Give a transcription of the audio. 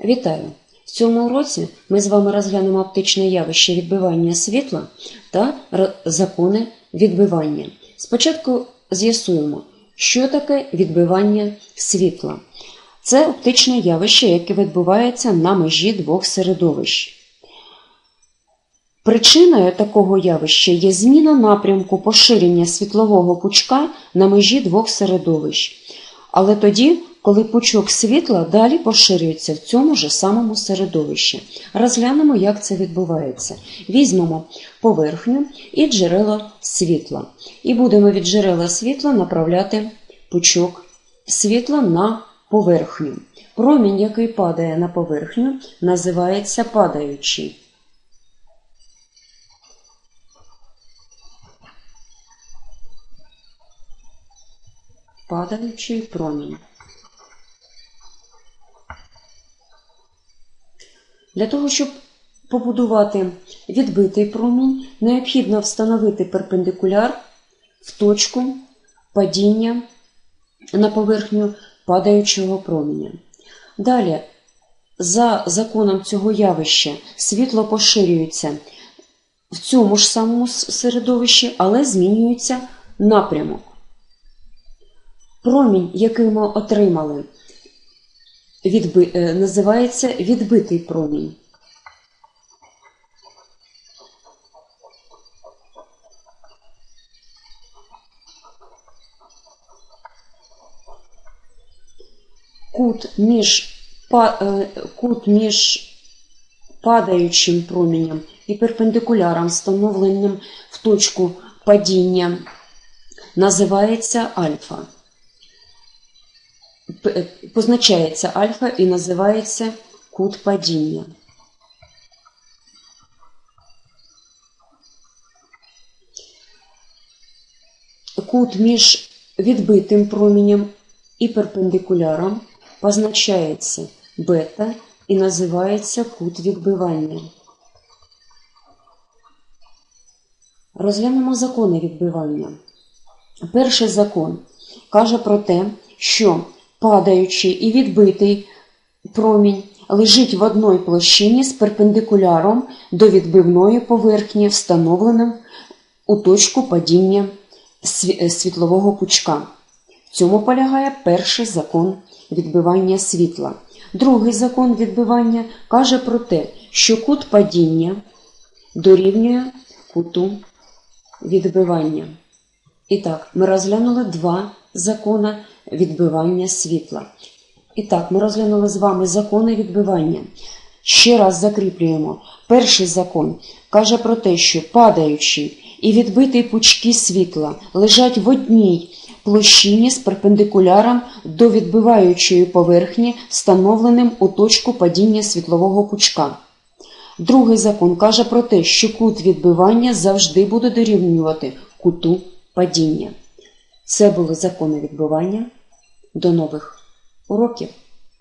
Вітаю! В цьому уроці ми з вами розглянемо оптичне явище відбивання світла та закони відбивання. Спочатку з'ясуємо, що таке відбивання світла. Це оптичне явище, яке відбувається на межі двох середовищ. Причиною такого явища є зміна напрямку поширення світлового пучка на межі двох середовищ. Але тоді, коли пучок світла далі поширюється в цьому ж самому середовищі. Розглянемо, як це відбувається. Візьмемо поверхню і джерело світла. І будемо від джерела світла направляти пучок світла на поверхню. Промінь, який падає на поверхню, називається падаючий. Падаючий промінь. Для того, щоб побудувати відбитий промінь, необхідно встановити перпендикуляр в точку падіння на поверхню падаючого проміння. Далі, за законом цього явища, світло поширюється в цьому ж самому середовищі, але змінюється напрямок. Промінь, який ми отримали, відби... е, називається відбитий промінь. Кут між, е, кут між падаючим промінням і перпендикуляром, встановленим в точку падіння, називається альфа. П- позначається альфа і називається кут падіння. Кут між відбитим промінням і перпендикуляром позначається бета і називається кут відбивання. Розглянемо закони відбивання. Перший закон каже про те, що падаючий і відбитий промінь лежить в одній площині з перпендикуляром до відбивної поверхні, встановленим у точку падіння е, світлового пучка. В цьому полягає перший закон відбивання світла. Другий закон відбивання каже про те, що кут падіння дорівнює куту відбивання. І так, ми розглянули два закони відбивання світла. І так, ми розглянули з вами закони відбивання. Ще раз закріплюємо. Перший закон каже про те, що падаючі і відбиті пучки світла лежать в одній площині з перпендикуляром до відбиваючої поверхні, встановленим у точку падіння світлового пучка. Другий закон каже про те, що кут відбивання завжди буде дорівнювати куту падіння. Це були закони відбивання. До нових уроків!